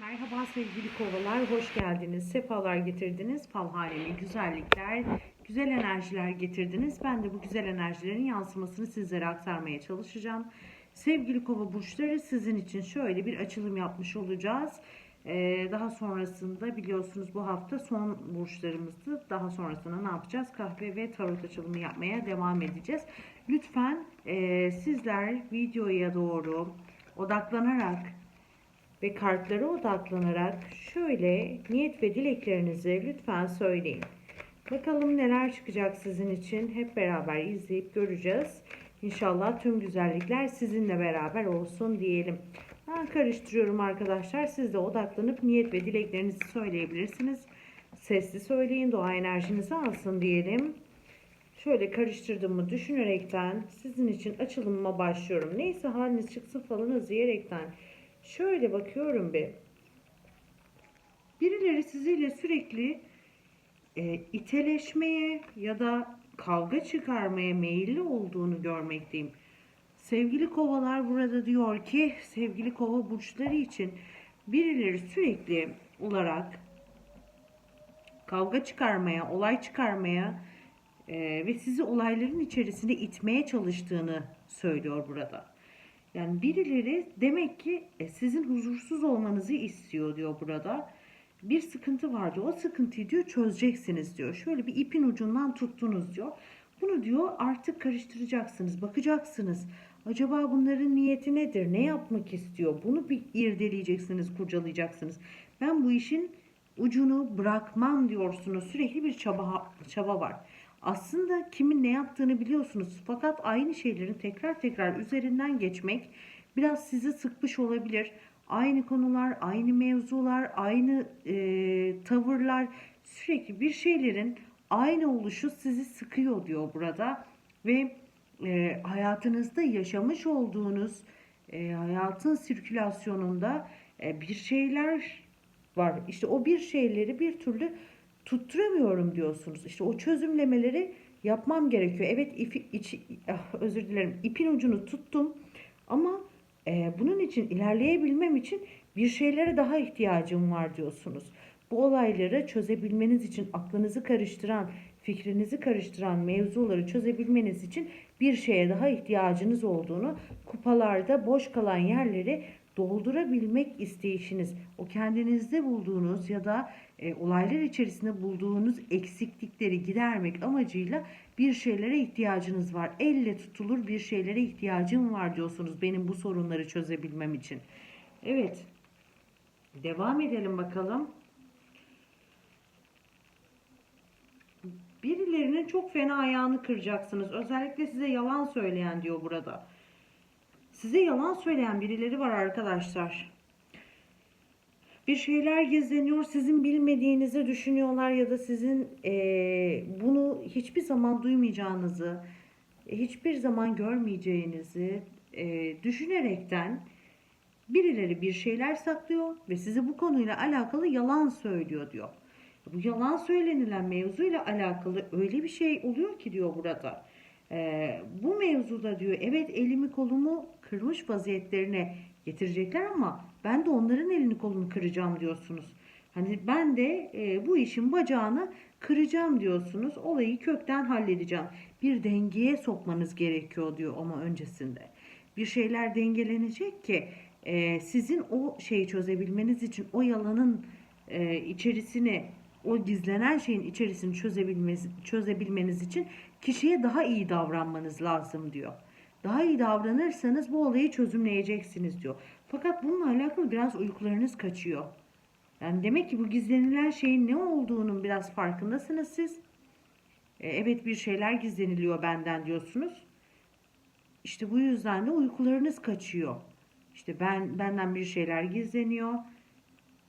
Merhaba sevgili kovalar, hoş geldiniz. Sefalar getirdiniz. Falhanemi güzellikler, güzel enerjiler getirdiniz. Ben de bu güzel enerjilerin yansımasını sizlere aktarmaya çalışacağım. Sevgili kova burçları sizin için şöyle bir açılım yapmış olacağız. Ee, daha sonrasında biliyorsunuz bu hafta son burçlarımızdı. Daha sonrasında ne yapacağız? Kahve ve tarot açılımı yapmaya devam edeceğiz. Lütfen e, sizler videoya doğru odaklanarak ve kartlara odaklanarak şöyle niyet ve dileklerinizi lütfen söyleyin. Bakalım neler çıkacak sizin için hep beraber izleyip göreceğiz. İnşallah tüm güzellikler sizinle beraber olsun diyelim. Ben karıştırıyorum arkadaşlar. Siz de odaklanıp niyet ve dileklerinizi söyleyebilirsiniz. Sesli söyleyin, doğa enerjinizi alsın diyelim. Şöyle karıştırdığımı düşünerekten sizin için açılımıma başlıyorum. Neyse haliniz çıksın falanız diyerekten Şöyle bakıyorum bir. Birileri sizinle sürekli e, iteleşmeye ya da kavga çıkarmaya meyilli olduğunu görmekteyim. Sevgili kovalar burada diyor ki sevgili kova burçları için birileri sürekli olarak kavga çıkarmaya, olay çıkarmaya e, ve sizi olayların içerisinde itmeye çalıştığını söylüyor burada. Yani birileri demek ki e, sizin huzursuz olmanızı istiyor diyor burada. Bir sıkıntı var diyor. O sıkıntıyı diyor çözeceksiniz diyor. Şöyle bir ipin ucundan tuttunuz diyor. Bunu diyor artık karıştıracaksınız, bakacaksınız. Acaba bunların niyeti nedir? Ne yapmak istiyor? Bunu bir irdeleyeceksiniz, kurcalayacaksınız. Ben bu işin ucunu bırakmam diyorsunuz. Sürekli bir çaba çaba var. Aslında kimin ne yaptığını biliyorsunuz. Fakat aynı şeylerin tekrar tekrar üzerinden geçmek biraz sizi sıkmış olabilir. Aynı konular, aynı mevzular, aynı e, tavırlar, sürekli bir şeylerin aynı oluşu sizi sıkıyor diyor burada. Ve e, hayatınızda yaşamış olduğunuz e, hayatın sirkülasyonunda e, bir şeyler var. İşte o bir şeyleri bir türlü tutturamıyorum diyorsunuz. İşte o çözümlemeleri yapmam gerekiyor. Evet ipi, iç, ah, özür dilerim ipin ucunu tuttum ama e, bunun için ilerleyebilmem için bir şeylere daha ihtiyacım var diyorsunuz. Bu olayları çözebilmeniz için aklınızı karıştıran, fikrinizi karıştıran mevzuları çözebilmeniz için bir şeye daha ihtiyacınız olduğunu, kupalarda boş kalan yerleri doldurabilmek isteyişiniz, o kendinizde bulduğunuz ya da e, olaylar içerisinde bulduğunuz eksiklikleri gidermek amacıyla bir şeylere ihtiyacınız var. Elle tutulur bir şeylere ihtiyacım var diyorsunuz benim bu sorunları çözebilmem için. Evet. Devam edelim bakalım. Birilerinin çok fena ayağını kıracaksınız. Özellikle size yalan söyleyen diyor burada. Size yalan söyleyen birileri var arkadaşlar. Bir şeyler gizleniyor, sizin bilmediğinizi düşünüyorlar ya da sizin e, bunu hiçbir zaman duymayacağınızı, hiçbir zaman görmeyeceğinizi e, düşünerekten birileri bir şeyler saklıyor ve size bu konuyla alakalı yalan söylüyor diyor. Bu yalan söylenilen mevzuyla alakalı öyle bir şey oluyor ki diyor burada. E, bu mevzuda diyor evet elimi kolumu kırmış vaziyetlerine getirecekler ama ben de onların elini kolunu kıracağım diyorsunuz. Hani ben de e, bu işin bacağını kıracağım diyorsunuz. Olayı kökten halledeceğim. Bir dengeye sokmanız gerekiyor diyor ama öncesinde. Bir şeyler dengelenecek ki e, sizin o şeyi çözebilmeniz için o yalanın e, içerisine o gizlenen şeyin içerisini çözebilmeniz, çözebilmeniz için kişiye daha iyi davranmanız lazım diyor. Daha iyi davranırsanız bu olayı çözümleyeceksiniz diyor. Fakat bununla alakalı biraz uykularınız kaçıyor. Yani demek ki bu gizlenilen şeyin ne olduğunun biraz farkındasınız siz. E, evet bir şeyler gizleniliyor benden diyorsunuz. İşte bu yüzden de uykularınız kaçıyor. İşte ben benden bir şeyler gizleniyor.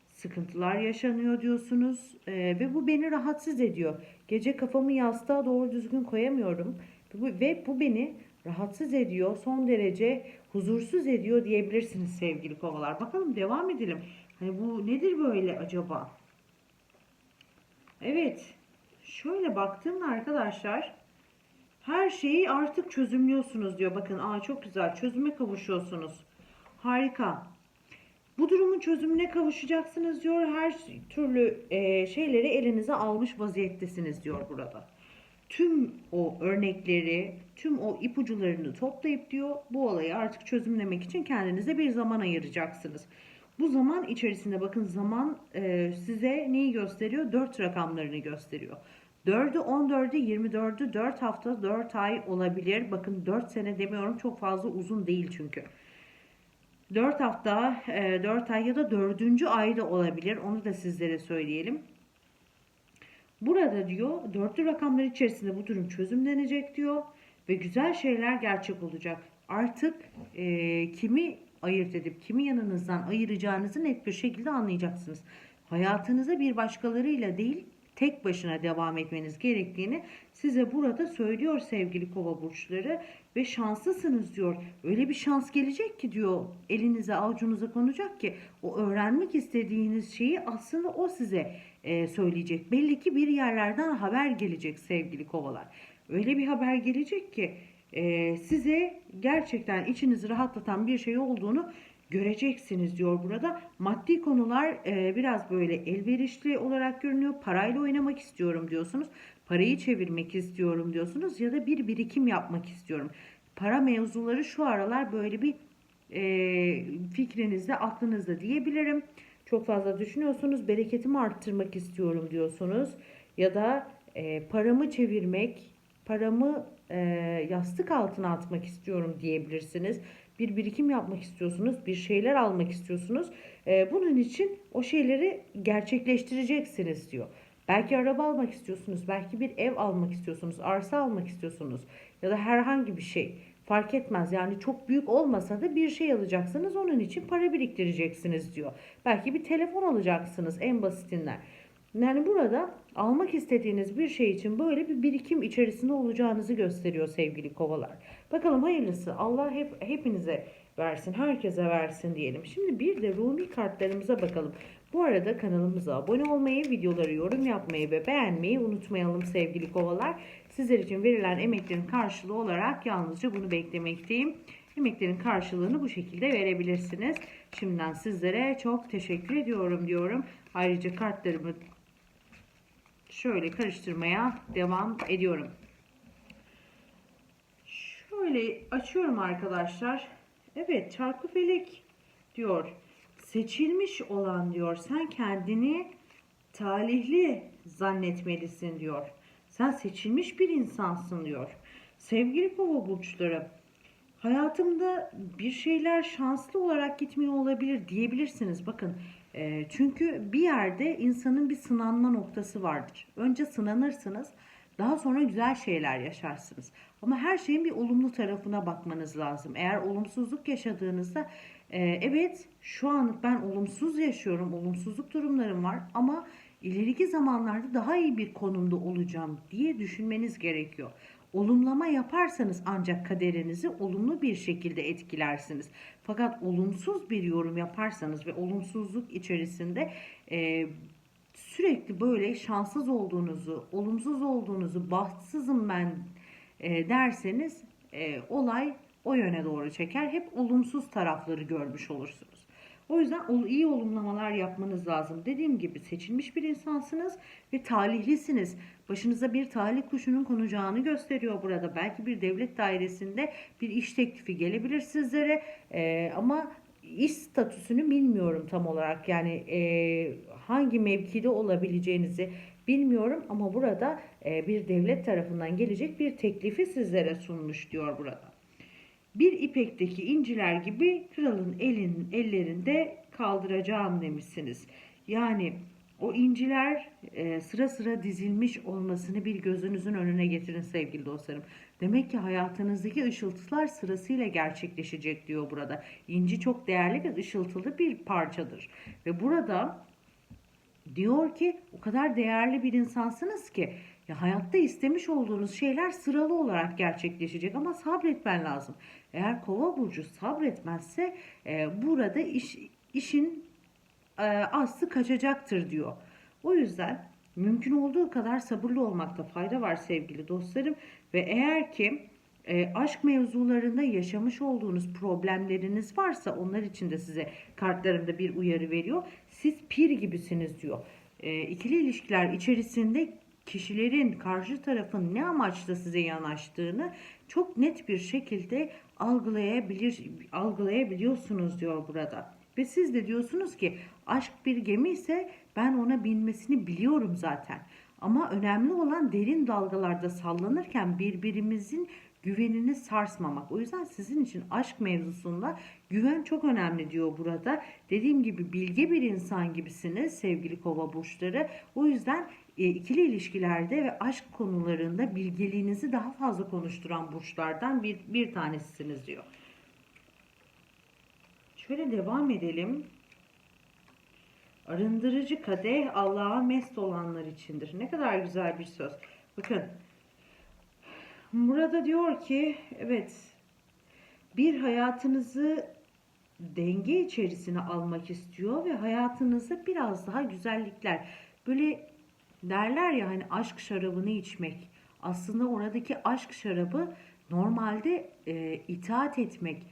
Sıkıntılar yaşanıyor diyorsunuz e, ve bu beni rahatsız ediyor. Gece kafamı yastığa doğru düzgün koyamıyorum ve bu beni rahatsız ediyor, son derece huzursuz ediyor diyebilirsiniz sevgili kovalar. Bakalım devam edelim. Hani bu nedir böyle acaba? Evet. Şöyle baktığımda arkadaşlar her şeyi artık çözümlüyorsunuz diyor. Bakın aa çok güzel çözüme kavuşuyorsunuz. Harika. Bu durumun çözümüne kavuşacaksınız diyor. Her türlü e, şeyleri elinize almış vaziyettesiniz diyor burada. Tüm o örnekleri, tüm o ipucularını toplayıp diyor bu olayı artık çözümlemek için kendinize bir zaman ayıracaksınız. Bu zaman içerisinde bakın zaman e, size neyi gösteriyor? 4 rakamlarını gösteriyor. 4'ü 14'ü 24'ü 4 hafta 4 ay olabilir. Bakın 4 sene demiyorum çok fazla uzun değil çünkü. 4 hafta, 4 ay ya da 4. ayda olabilir. Onu da sizlere söyleyelim. Burada diyor dörtlü rakamlar içerisinde bu durum çözümlenecek diyor ve güzel şeyler gerçek olacak. Artık e, kimi ayırt edip kimi yanınızdan ayıracağınızı net bir şekilde anlayacaksınız. Hayatınıza bir başkalarıyla değil tek başına devam etmeniz gerektiğini size burada söylüyor sevgili kova burçları ve şanslısınız diyor. Öyle bir şans gelecek ki diyor elinize avucunuza konacak ki o öğrenmek istediğiniz şeyi aslında o size e, söyleyecek. Belli ki bir yerlerden haber gelecek sevgili kovalar. Öyle bir haber gelecek ki e, size gerçekten içinizi rahatlatan bir şey olduğunu göreceksiniz diyor burada. Maddi konular e, biraz böyle elverişli olarak görünüyor. Parayla oynamak istiyorum diyorsunuz. Parayı çevirmek istiyorum diyorsunuz ya da bir birikim yapmak istiyorum. Para mevzuları şu aralar böyle bir e, fikrinizde, aklınızda diyebilirim. Çok fazla düşünüyorsunuz. Bereketimi arttırmak istiyorum diyorsunuz. Ya da e, paramı çevirmek, paramı e, yastık altına atmak istiyorum diyebilirsiniz. Bir birikim yapmak istiyorsunuz, bir şeyler almak istiyorsunuz. E, bunun için o şeyleri gerçekleştireceksiniz diyor. Belki araba almak istiyorsunuz, belki bir ev almak istiyorsunuz, arsa almak istiyorsunuz ya da herhangi bir şey fark etmez. Yani çok büyük olmasa da bir şey alacaksınız. Onun için para biriktireceksiniz diyor. Belki bir telefon alacaksınız en basitinden. Yani burada almak istediğiniz bir şey için böyle bir birikim içerisinde olacağınızı gösteriyor sevgili kovalar. Bakalım hayırlısı Allah hep hepinize versin, herkese versin diyelim. Şimdi bir de Rumi kartlarımıza bakalım. Bu arada kanalımıza abone olmayı, videoları yorum yapmayı ve beğenmeyi unutmayalım sevgili kovalar. Sizler için verilen emeklerin karşılığı olarak yalnızca bunu beklemekteyim. Emeklerin karşılığını bu şekilde verebilirsiniz. Şimdiden sizlere çok teşekkür ediyorum diyorum. Ayrıca kartlarımı şöyle karıştırmaya devam ediyorum. Şöyle açıyorum arkadaşlar. Evet çarkı felek diyor. Seçilmiş olan diyor. Sen kendini talihli zannetmelisin diyor. Sen seçilmiş bir insansın diyor. Sevgili kova burçları hayatımda bir şeyler şanslı olarak gitmiyor olabilir diyebilirsiniz. Bakın e, çünkü bir yerde insanın bir sınanma noktası vardır. Önce sınanırsınız daha sonra güzel şeyler yaşarsınız. Ama her şeyin bir olumlu tarafına bakmanız lazım. Eğer olumsuzluk yaşadığınızda e, evet şu an ben olumsuz yaşıyorum, olumsuzluk durumlarım var ama ileriki zamanlarda daha iyi bir konumda olacağım diye düşünmeniz gerekiyor. Olumlama yaparsanız ancak kaderinizi olumlu bir şekilde etkilersiniz. Fakat olumsuz bir yorum yaparsanız ve olumsuzluk içerisinde e, sürekli böyle şanssız olduğunuzu, olumsuz olduğunuzu, bahtsızım ben e, derseniz e, olay o yöne doğru çeker. Hep olumsuz tarafları görmüş olursunuz. O yüzden iyi olumlamalar yapmanız lazım. Dediğim gibi seçilmiş bir insansınız ve talihlisiniz. Başınıza bir talih kuşunun konacağını gösteriyor burada. Belki bir devlet dairesinde bir iş teklifi gelebilir sizlere ee, ama iş statüsünü bilmiyorum tam olarak. Yani e, hangi mevkide olabileceğinizi bilmiyorum ama burada e, bir devlet tarafından gelecek bir teklifi sizlere sunmuş diyor burada bir ipekteki inciler gibi kralın elin ellerinde kaldıracağım demişsiniz. Yani o inciler e, sıra sıra dizilmiş olmasını bir gözünüzün önüne getirin sevgili dostlarım. Demek ki hayatınızdaki ışıltılar sırasıyla gerçekleşecek diyor burada. İnci çok değerli ve ışıltılı bir parçadır. Ve burada diyor ki o kadar değerli bir insansınız ki ya hayatta istemiş olduğunuz şeyler sıralı olarak gerçekleşecek ama sabretmen lazım. Eğer kova burcu sabretmezse e, burada iş, işin e, aslı kaçacaktır diyor. O yüzden mümkün olduğu kadar sabırlı olmakta fayda var sevgili dostlarım. Ve eğer ki e, aşk mevzularında yaşamış olduğunuz problemleriniz varsa onlar için de size kartlarımda bir uyarı veriyor. Siz pir gibisiniz diyor. E, ikili ilişkiler içerisinde kişilerin karşı tarafın ne amaçla size yanaştığını çok net bir şekilde algılayabilir algılayabiliyorsunuz diyor burada. Ve siz de diyorsunuz ki aşk bir gemi ise ben ona binmesini biliyorum zaten. Ama önemli olan derin dalgalarda sallanırken birbirimizin güvenini sarsmamak. O yüzden sizin için aşk mevzusunda güven çok önemli diyor burada. Dediğim gibi bilge bir insan gibisiniz sevgili kova burçları. O yüzden ikili ilişkilerde ve aşk konularında bilgeliğinizi daha fazla konuşturan burçlardan bir, bir tanesisiniz diyor. Şöyle devam edelim. Arındırıcı kadeh Allah'a mest olanlar içindir. Ne kadar güzel bir söz. Bakın. Burada diyor ki evet bir hayatınızı denge içerisine almak istiyor ve hayatınızda biraz daha güzellikler. Böyle derler ya hani aşk şarabını içmek. Aslında oradaki aşk şarabı normalde e, itaat etmek,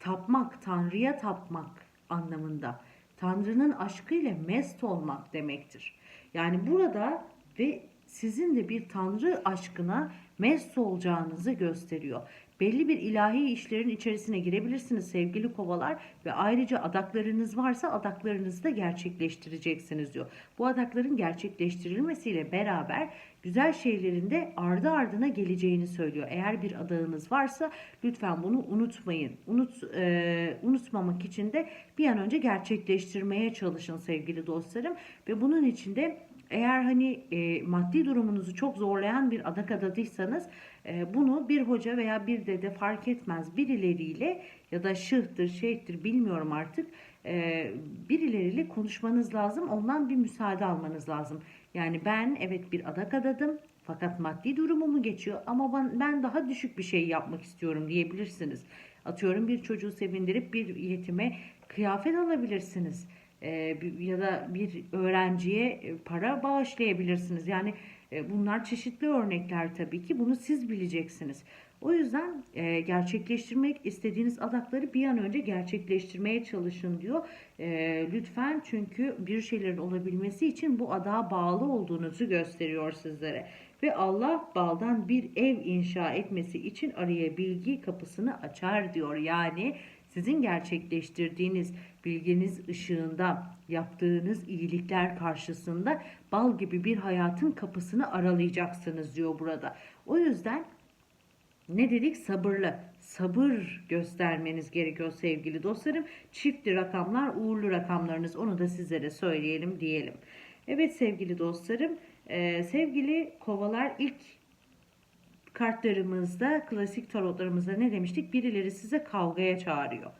tapmak, Tanrı'ya tapmak anlamında. Tanrı'nın aşkıyla mest olmak demektir. Yani burada ve sizin de bir Tanrı aşkına mest olacağınızı gösteriyor. Belli bir ilahi işlerin içerisine girebilirsiniz sevgili kovalar ve ayrıca adaklarınız varsa adaklarınızı da gerçekleştireceksiniz diyor. Bu adakların gerçekleştirilmesiyle beraber güzel şeylerin de ardı ardına geleceğini söylüyor. Eğer bir adağınız varsa lütfen bunu unutmayın. Unut e, unutmamak için de bir an önce gerçekleştirmeye çalışın sevgili dostlarım ve bunun için de eğer hani e, maddi durumunuzu çok zorlayan bir adak adadıysanız e, bunu bir hoca veya bir dede fark etmez birileriyle ya da şıhtır şeyhtir bilmiyorum artık e, birileriyle konuşmanız lazım ondan bir müsaade almanız lazım. Yani ben evet bir adak adadım fakat maddi durumumu geçiyor ama ben, ben daha düşük bir şey yapmak istiyorum diyebilirsiniz. Atıyorum bir çocuğu sevindirip bir yetime kıyafet alabilirsiniz ya da bir öğrenciye e, para bağışlayabilirsiniz. Yani e, bunlar çeşitli örnekler tabii ki. Bunu siz bileceksiniz. O yüzden e, gerçekleştirmek istediğiniz adakları bir an önce gerçekleştirmeye çalışın diyor. E, lütfen çünkü bir şeylerin olabilmesi için bu adağa bağlı olduğunuzu gösteriyor sizlere. Ve Allah baldan bir ev inşa etmesi için araya bilgi kapısını açar diyor. Yani sizin gerçekleştirdiğiniz bilginiz ışığında yaptığınız iyilikler karşısında bal gibi bir hayatın kapısını aralayacaksınız diyor burada. O yüzden ne dedik? Sabırlı. Sabır göstermeniz gerekiyor sevgili dostlarım. Çiftli rakamlar, uğurlu rakamlarınız onu da sizlere söyleyelim diyelim. Evet sevgili dostlarım, e, sevgili kovalar ilk kartlarımızda, klasik tarotlarımızda ne demiştik? Birileri size kavgaya çağırıyor.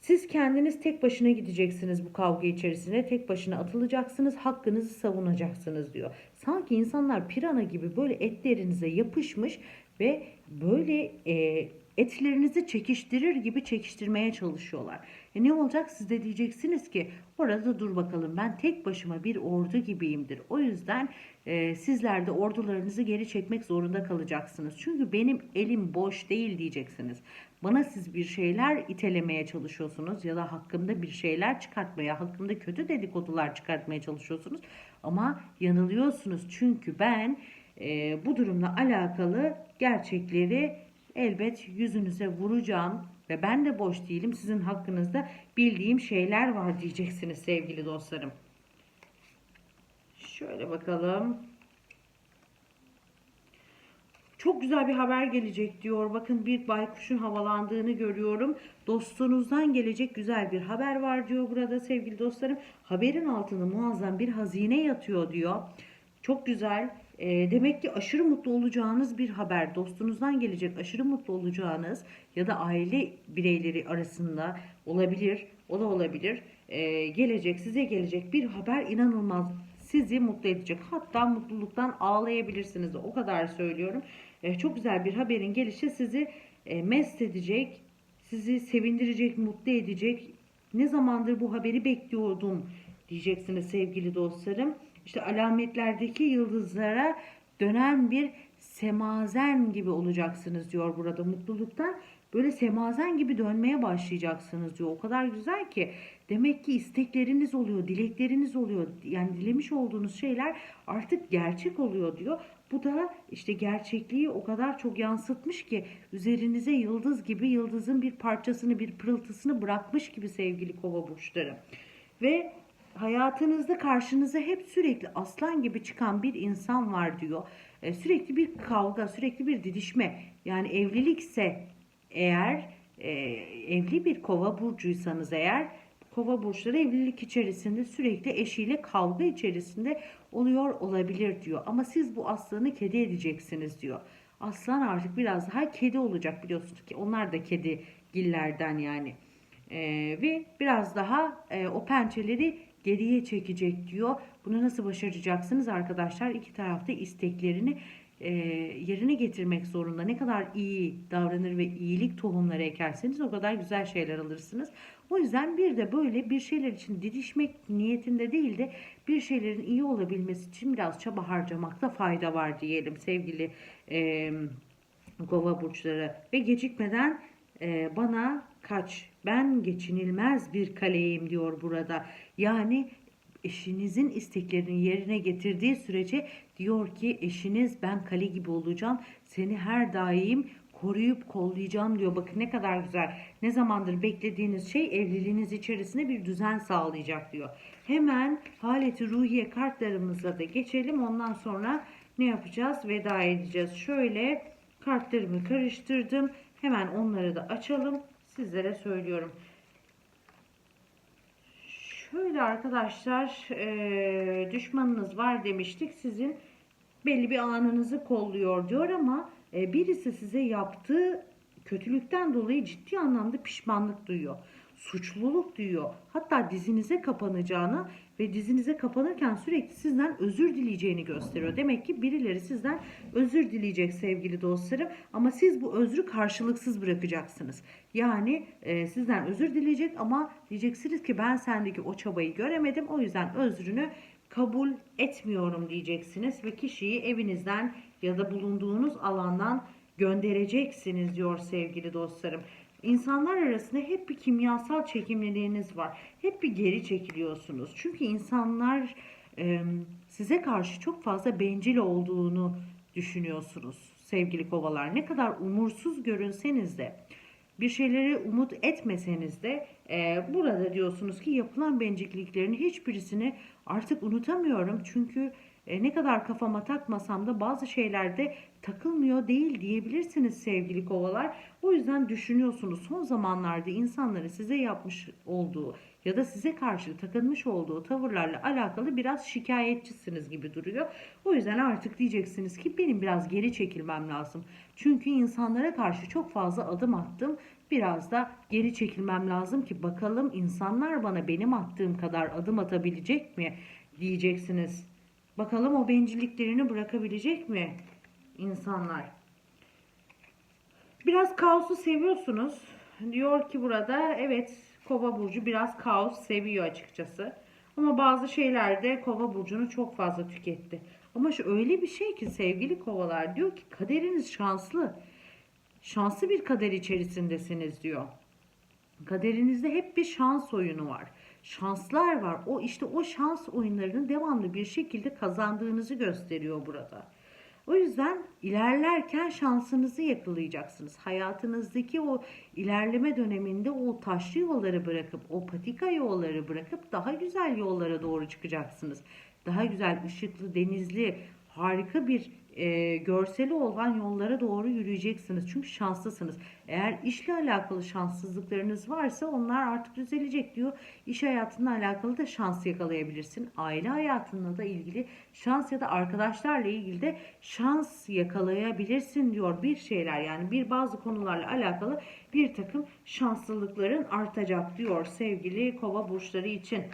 Siz kendiniz tek başına gideceksiniz bu kavga içerisine. Tek başına atılacaksınız, hakkınızı savunacaksınız diyor. Sanki insanlar pirana gibi böyle etlerinize yapışmış ve böyle e, etlerinizi çekiştirir gibi çekiştirmeye çalışıyorlar. E ne olacak siz de diyeceksiniz ki orada dur bakalım ben tek başıma bir ordu gibiyimdir. O yüzden e, sizler de ordularınızı geri çekmek zorunda kalacaksınız. Çünkü benim elim boş değil diyeceksiniz. Bana siz bir şeyler itelemeye çalışıyorsunuz ya da hakkımda bir şeyler çıkartmaya, hakkımda kötü dedikodular çıkartmaya çalışıyorsunuz. Ama yanılıyorsunuz çünkü ben e, bu durumla alakalı gerçekleri elbet yüzünüze vuracağım ve ben de boş değilim. Sizin hakkınızda bildiğim şeyler var diyeceksiniz sevgili dostlarım. Şöyle bakalım. Çok güzel bir haber gelecek diyor. Bakın bir baykuşun havalandığını görüyorum. Dostunuzdan gelecek güzel bir haber var diyor burada sevgili dostlarım. Haberin altında muazzam bir hazine yatıyor diyor. Çok güzel. E, demek ki aşırı mutlu olacağınız bir haber. Dostunuzdan gelecek aşırı mutlu olacağınız ya da aile bireyleri arasında olabilir. O da olabilir. E, gelecek size gelecek bir haber inanılmaz sizi mutlu edecek. Hatta mutluluktan ağlayabilirsiniz. O kadar söylüyorum. E, çok güzel bir haberin gelişi sizi e, mest edecek, sizi sevindirecek, mutlu edecek. Ne zamandır bu haberi bekliyordum diyeceksiniz sevgili dostlarım. İşte alametlerdeki yıldızlara dönen bir semazen gibi olacaksınız diyor burada mutluluktan. Böyle semazen gibi dönmeye başlayacaksınız diyor. O kadar güzel ki. Demek ki istekleriniz oluyor, dilekleriniz oluyor. Yani dilemiş olduğunuz şeyler artık gerçek oluyor diyor. Bu da işte gerçekliği o kadar çok yansıtmış ki üzerinize yıldız gibi yıldızın bir parçasını, bir pırıltısını bırakmış gibi sevgili kova burçları. Ve hayatınızda karşınıza hep sürekli aslan gibi çıkan bir insan var diyor. E, sürekli bir kavga, sürekli bir didişme. Yani evlilikse eğer e, evli bir kova burcuysanız eğer kova burçları evlilik içerisinde sürekli eşiyle kavga içerisinde oluyor olabilir diyor. Ama siz bu aslanı kedi edeceksiniz diyor. Aslan artık biraz daha kedi olacak biliyorsunuz ki onlar da kedi gillerden yani. E, ve biraz daha e, o pençeleri geriye çekecek diyor. Bunu nasıl başaracaksınız arkadaşlar? İki tarafta isteklerini e, yerine getirmek zorunda. Ne kadar iyi davranır ve iyilik tohumları ekerseniz o kadar güzel şeyler alırsınız. O yüzden bir de böyle bir şeyler için didişmek niyetinde değil de bir şeylerin iyi olabilmesi için biraz çaba harcamakta fayda var diyelim sevgili e, kova burçları. Ve gecikmeden e, bana kaç ben geçinilmez bir kaleyim diyor burada. Yani eşinizin isteklerini yerine getirdiği sürece diyor ki eşiniz ben kale gibi olacağım. Seni her daim koruyup kollayacağım diyor. Bakın ne kadar güzel. Ne zamandır beklediğiniz şey evliliğiniz içerisinde bir düzen sağlayacak diyor. Hemen haleti ruhiye kartlarımıza da geçelim. Ondan sonra ne yapacağız? Veda edeceğiz. Şöyle kartlarımı karıştırdım. Hemen onları da açalım. Sizlere söylüyorum. Şöyle arkadaşlar e, düşmanınız var demiştik. Sizin belli bir anınızı kolluyor diyor ama e, birisi size yaptığı kötülükten dolayı ciddi anlamda pişmanlık duyuyor. Suçluluk duyuyor. Hatta dizinize kapanacağını ve dizinize kapanırken sürekli sizden özür dileyeceğini gösteriyor. Demek ki birileri sizden özür dileyecek sevgili dostlarım ama siz bu özrü karşılıksız bırakacaksınız. Yani e, sizden özür dileyecek ama diyeceksiniz ki ben sendeki o çabayı göremedim o yüzden özrünü kabul etmiyorum diyeceksiniz ve kişiyi evinizden ya da bulunduğunuz alandan göndereceksiniz diyor sevgili dostlarım. İnsanlar arasında hep bir kimyasal çekimliliğiniz var. Hep bir geri çekiliyorsunuz. Çünkü insanlar e, size karşı çok fazla bencil olduğunu düşünüyorsunuz sevgili kovalar. Ne kadar umursuz görünseniz de bir şeyleri umut etmeseniz de e, burada diyorsunuz ki yapılan bencilliklerin hiçbirisini artık unutamıyorum. Çünkü e, ne kadar kafama takmasam da bazı şeylerde takılmıyor değil diyebilirsiniz sevgili kovalar. O yüzden düşünüyorsunuz son zamanlarda insanların size yapmış olduğu ya da size karşı takılmış olduğu tavırlarla alakalı biraz şikayetçisiniz gibi duruyor. O yüzden artık diyeceksiniz ki benim biraz geri çekilmem lazım. Çünkü insanlara karşı çok fazla adım attım. Biraz da geri çekilmem lazım ki bakalım insanlar bana benim attığım kadar adım atabilecek mi diyeceksiniz. Bakalım o bencilliklerini bırakabilecek mi insanlar? Biraz kaosu seviyorsunuz. Diyor ki burada evet Kova burcu biraz kaos seviyor açıkçası. Ama bazı şeylerde Kova burcunu çok fazla tüketti. Ama şu öyle bir şey ki sevgili kovalar diyor ki kaderiniz şanslı. Şanslı bir kader içerisindesiniz diyor. Kaderinizde hep bir şans oyunu var. Şanslar var. O işte o şans oyunlarını devamlı bir şekilde kazandığınızı gösteriyor burada. O yüzden ilerlerken şansınızı yakalayacaksınız. Hayatınızdaki o ilerleme döneminde o taşlı yolları bırakıp, o patika yolları bırakıp daha güzel yollara doğru çıkacaksınız. Daha güzel, ışıklı, denizli, harika bir e, görseli olan yollara doğru yürüyeceksiniz. Çünkü şanslısınız. Eğer işle alakalı şanssızlıklarınız varsa onlar artık düzelecek diyor. İş hayatında alakalı da şans yakalayabilirsin. Aile hayatında da ilgili şans ya da arkadaşlarla ilgili de şans yakalayabilirsin diyor. Bir şeyler yani bir bazı konularla alakalı bir takım şanslılıkların artacak diyor sevgili kova burçları için.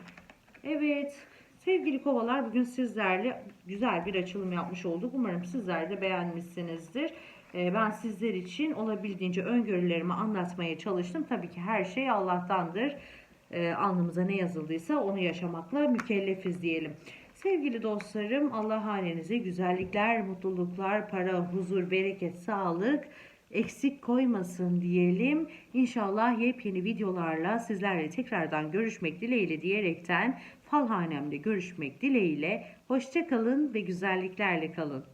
Evet Sevgili kovalar bugün sizlerle güzel bir açılım yapmış olduk. Umarım sizler de beğenmişsinizdir. Ee, ben sizler için olabildiğince öngörülerimi anlatmaya çalıştım. Tabii ki her şey Allah'tandır. Ee, alnımıza ne yazıldıysa onu yaşamakla mükellefiz diyelim. Sevgili dostlarım Allah hanenize güzellikler, mutluluklar, para, huzur, bereket, sağlık eksik koymasın diyelim. İnşallah yepyeni videolarla sizlerle tekrardan görüşmek dileğiyle diyerekten falhanemde görüşmek dileğiyle. Hoşça kalın ve güzelliklerle kalın.